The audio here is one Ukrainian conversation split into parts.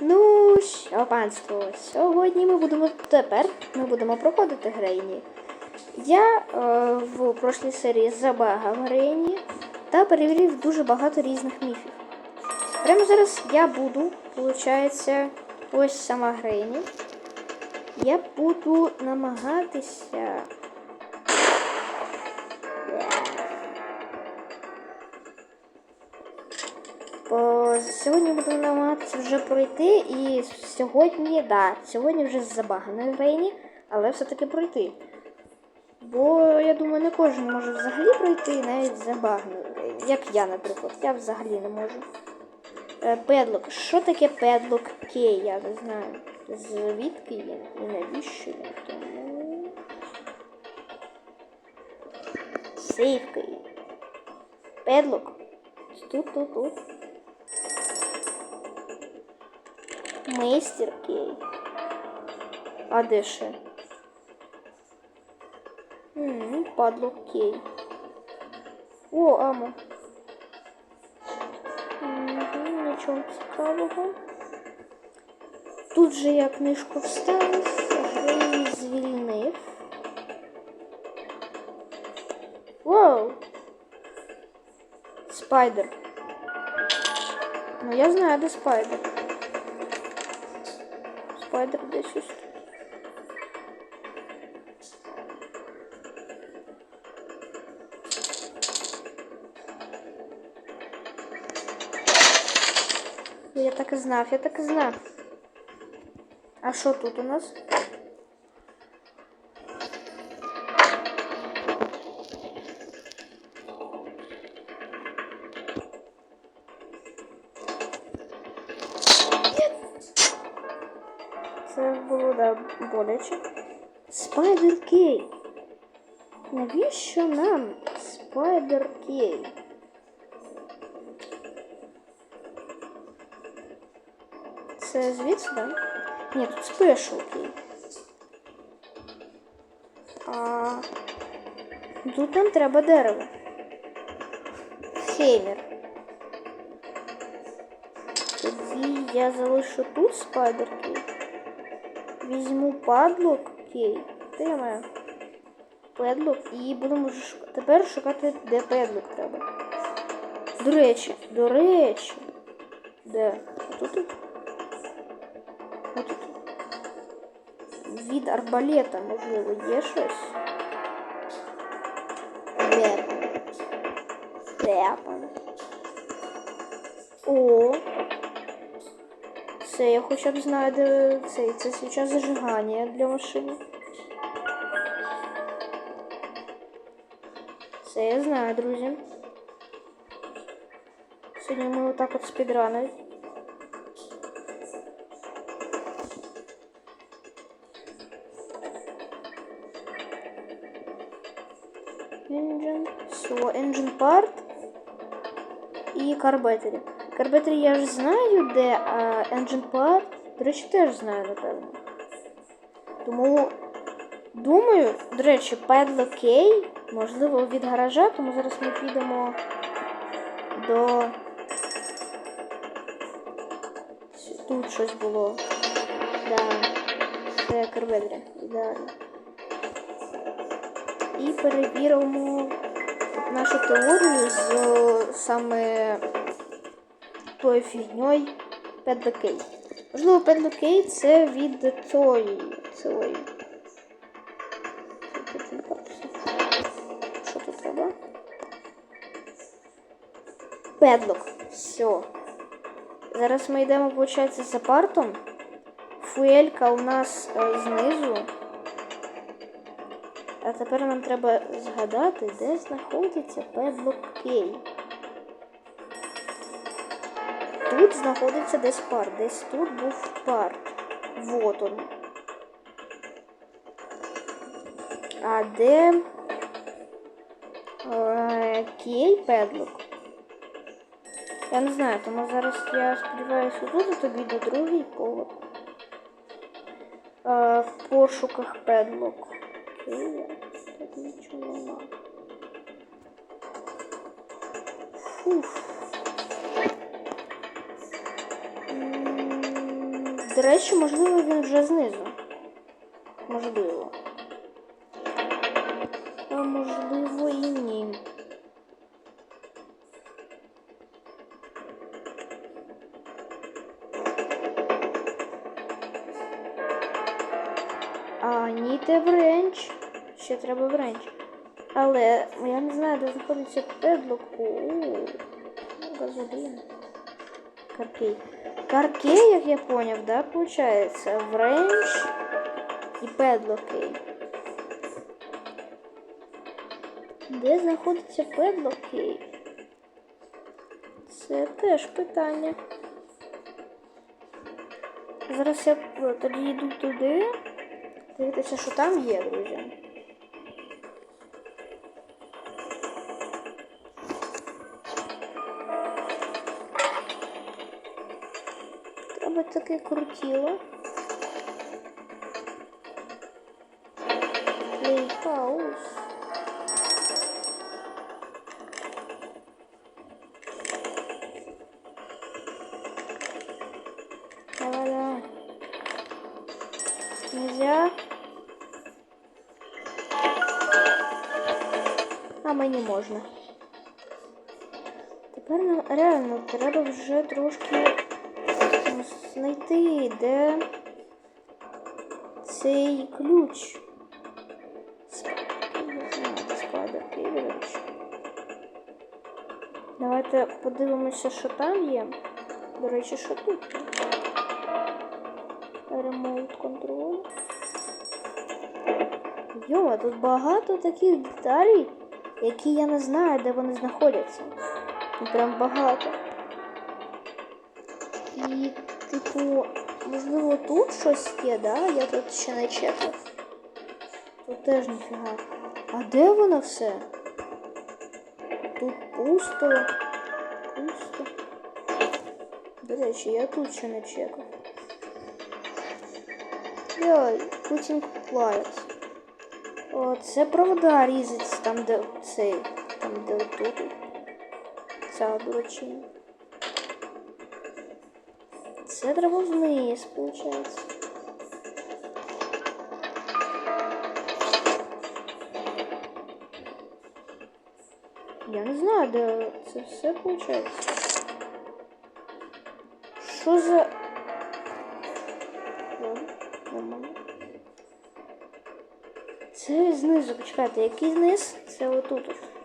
Ну що, панство, сьогодні ми будемо тепер ми будемо проходити Грейні. Я е, в прошлій серії забагав Грейні та перевірив дуже багато різних міфів. Прямо зараз я буду, виходить, ось сама Грейні. Я буду намагатися. Сьогодні будемо намагатися вже пройти, і сьогодні, да, сьогодні вже забагано в Рейні, але все-таки пройти. Бо я думаю, не кожен може взагалі пройти і навіть забагано в Рейні. Як я, наприклад, я взагалі не можу. Е, Педлок. Що таке педлок Кей? Я не знаю. Звідки він і навіщо він тому. Сейф Кей. Педлок. Тут, тут, тут. Мейстер Кей. А де ще? М, Падлок Кей. О, амо. Мгм, Нічого цікавого. Тут же я книжку вставив, Грей звільнив. Воу! Спайдер. Ну я знаю, де спайдер. Десь ось тут. Я так і знав, я так і знав. А що тут у нас? боляче. Спайдер Кей. Навіщо нам Спайдер Кей? Це звідси, да? Ні, тут спешл Кей. А тут нам треба дерево. Хеймер. Тоді я залишу тут спайдер Кей. Візьму падлок Кей. Де я маю? Педлок і будемо шукати. Тепер шукати, де педлок треба. До речі, до речі. Де? Отут? тут? Отут. Від арбалета, можливо, є щось. Верно. Тепан. О. Це я хоча б знаю, де цей. Це свіча зажигання для машини. Це я знаю, друзі. Сьогодні ми отак от спідранить. Engine. Все, engine part і карбетері. Карбетері я ж знаю, де, а engine part, до речі, теж знаю, напевно. Тому думаю, до речі, Padlock Key, можливо, від гаража, тому зараз ми підемо до. Тут щось було. Да. Це карбетері. Ідеально. І перевіримо нашу теорію з саме тою фігньою Педлокей. Можливо, Педлокей це від цієї. Що тут треба? Педлок. Все. Зараз ми йдемо, виходить, за партом. Фуелька у нас е, знизу. А тепер нам треба згадати, де знаходиться педлок Кей. Тут знаходиться десь парт. Десь тут був парт. Вот он. А де е, Кей педлок? Я не знаю, тому зараз я сподіваюся тут тобі до другий поверх. Е, в пошуках педлок. Києва. Тут нічого нема. Фуф. До речі, можливо, він вже знизу. Можливо. А можливо і ні. А, ні, те вренч. Ще треба вренч. Але я не знаю, де знаходиться педлок. О, газолін. Каркей. Каркей, як я поняв, да, получается? Вренч і педлокей. Де знаходиться педлокей? Це теж питання. Зараз я е, тоді йду туди. Дивитися, що там є, друзі. Таке крутіло. Плейхаус. Давай, давай. Нельзя. А мені можна. Тепер нам реально треба вже трошки знайти, де цей ключ. Давайте подивимося, що там є. До речі, що тут. Ремоут контроль. Йома, тут багато таких деталей, які я не знаю, де вони знаходяться. Прям багато. І, типу, можливо, тут щось є, да? Я тут ще не чекав. Тут теж ніфіга. А де воно все? Тут пусто. Пусто. До речі, я тут ще не чекав. Йой, Путін плавить. О, це провода різать там, де цей, там, де тут. Ця дурачина. Це треба вниз, виходить. Я не знаю, де це все виходить. Що за... Це знизу, почекайте, який низ? Це отут. от.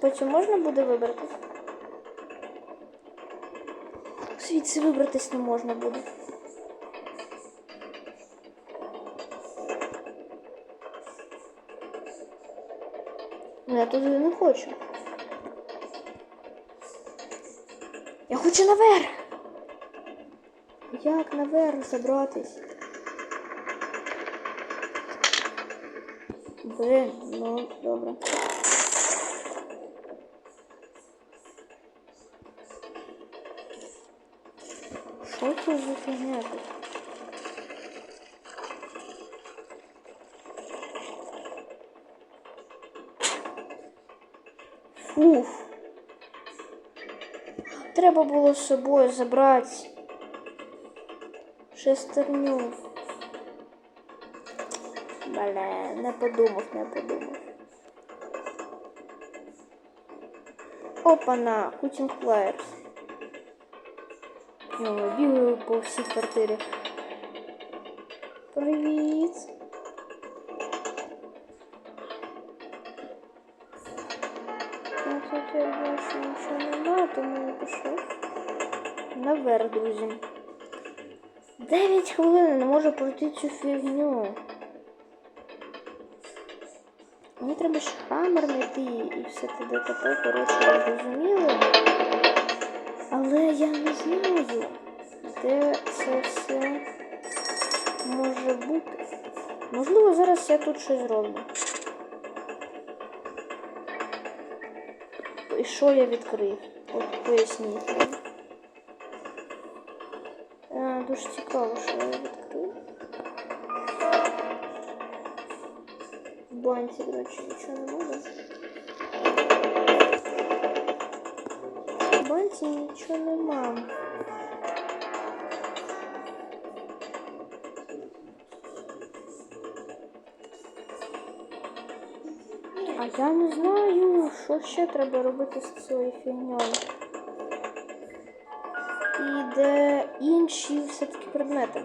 Потім можна буде вибратись? Звідси вибратись не можна буде. Ну, я туди не хочу. Я хочу наверх. Як наверх забратись? Блин, ну добре. Фігня тут? Фуф. Треба було з собою забрати шестерню. Бля, не подумав, не подумав. Опа-на, Кутінг Флаєрс. Я бігаю по всій квартирі. Привіт. Я, кстати, більше нічого немає, тому я пішов. Наверх, друзі. 9 хвилин не можу пройти цю фігню. Мені треба ще хамер знайти і все те ДТП, коротше, ви зрозуміли. Але я не знаю, де це все може бути. Можливо, зараз я тут щось зроблю. І що я відкрив? От поясніть. А, е, Дуже цікаво, що я відкрив. В банці, коротше, нічого не можу. В нічого нема. А я не знаю, що ще треба робити з цією фігньою. І де інші все-таки предмети.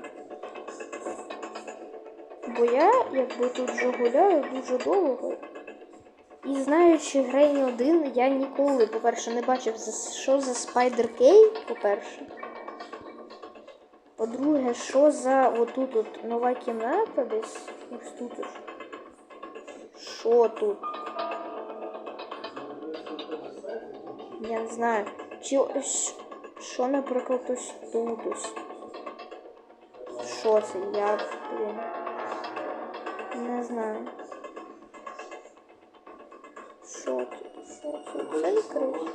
Бо я якби тут вже гуляю дуже довго. І знаючи Грейні 1, я ніколи, по-перше, не бачив, що за Spider Кей, по-перше. По-друге, що за отут от нова кімната десь ось тут. Що тут? Я не знаю. Чи ось, що, наприклад, ось тут ось. Що це? Я, блін. Не знаю. Що тут? Це? Це відкрито?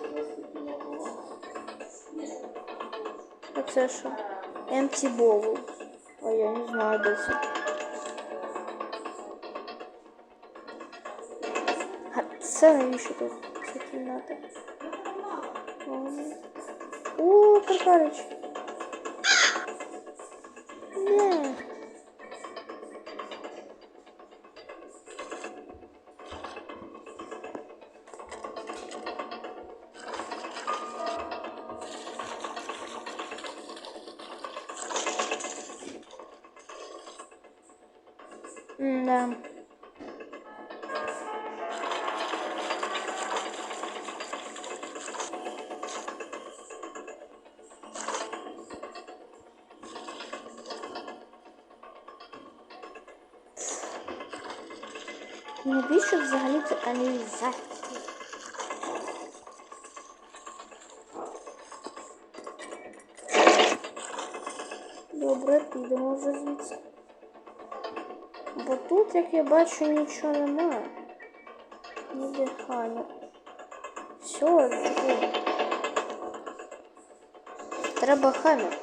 А це що? Empty Bowl. А я не знаю, де це. А це навіщо тут? Ця кімната? О, Каркарич. Навіщо взагалі це каналізація? Добре, підемо вже звідси. Бо тут, як я бачу, нічого немає. Ніде хамер. Все, типу. Треба хамер.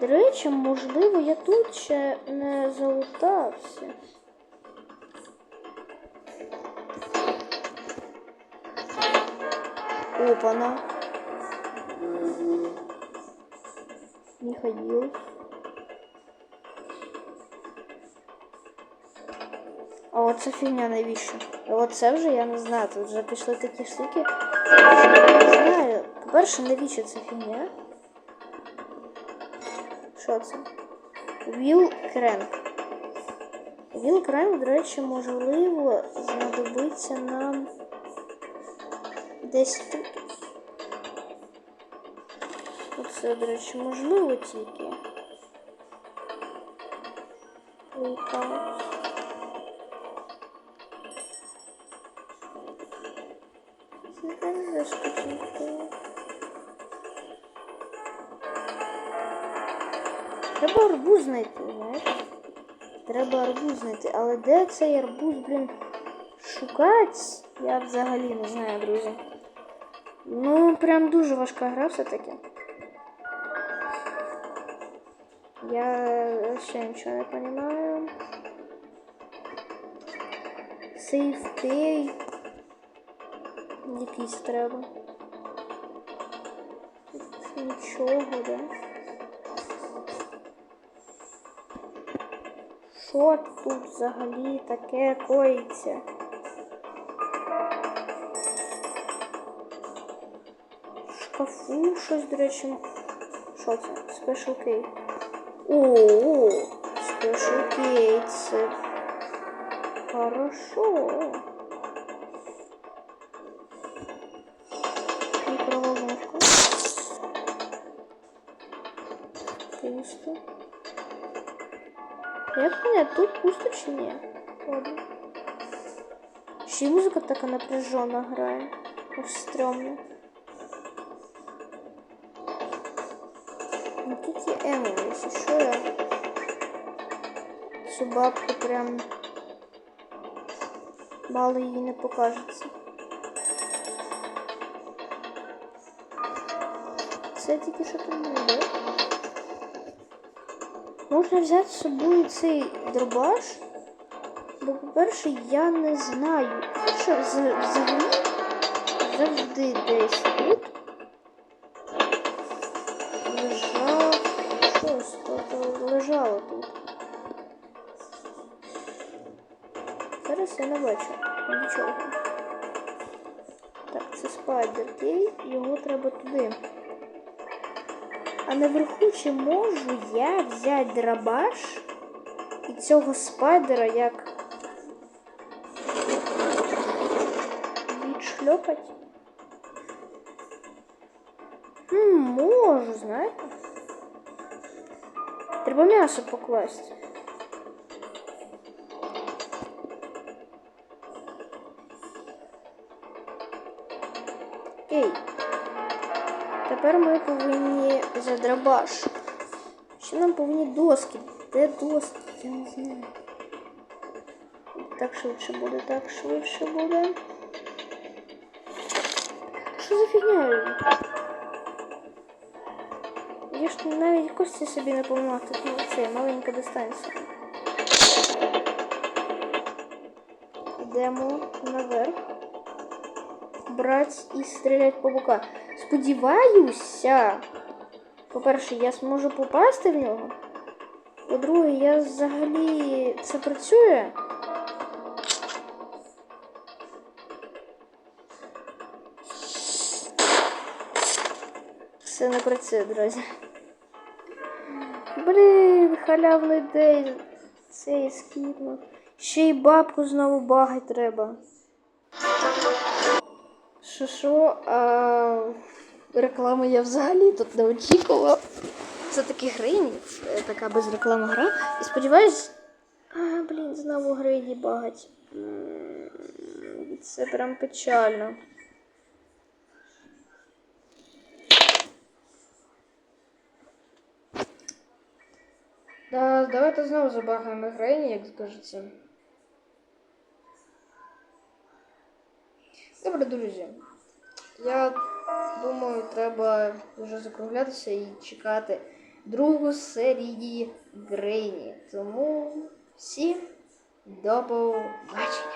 До речі, можливо, я тут ще не залутався. Опана. Михаил. А оце фігня навіщо? А оце вже я не знаю. Тут вже пішли такі штуки. я Не знаю. По-перше, навіщо ця фігня? Що це? Віл кренк. Віл кренк, до речі, можливо, знадобиться нам десь тут. Оце, до речі, можливо тільки. Треба арбуз знайти, знаєте? Треба арбуз знайти. Але де цей арбуз, блін, шукати? Я взагалі не знаю, друзі. Ну, прям дуже важка гра все-таки. Я ще нічого не понимаю. Pay. Якийсь треба. Нічого, да? Що тут взагалі таке коїться? шкафу щось, до речі. Що це? Special K. О, Special K, це хорошо. Микроволновка. Пусто. Як понять, тут пусто чи ні? Ладно. Ще й музика така напряжена грає. Аж стрьомно. Ну тут є Емілі, якщо що я цю бабку прям мало їй не покажеться. Це тільки що там буде. Можна взяти з собою цей дробаш Бо, по-перше, я не знаю, що завжди десь тут Я не бачу нічого. Так, це спайдер кей, його треба туди. А наверху чи можу я взяти драбаш і цього спайдера як відшльопать? Хм, можу, знаєте? Треба м'ясо покласти. Тепер ми повинні за драбаш. Ще нам повинні доски. Де доски? Я не знаю. Так швидше буде, так швидше буде. Що за фігня? Я ж навіть кості собі не помогла. Тут ну, це маленька дистанція. Йдемо наверх. Брать і стріляти по боках. Сподіваюся. По-перше, я зможу попасти в нього. По-друге, я взагалі це працює. Це не працює, друзі. Блін, халявний день. Цей скіпнув. Ще й бабку знову багать треба. Що що, а реклами я взагалі тут не очікувала. Це такі грині, це така безреклама гра. І сподіваюсь. А, блін, знову грині багать. Це прям печально. Да, давайте знову забагаємо грині, як скажеться. Добре, друзі. Я думаю, треба вже закруглятися і чекати другу серії Грейні. Тому всім до побачення.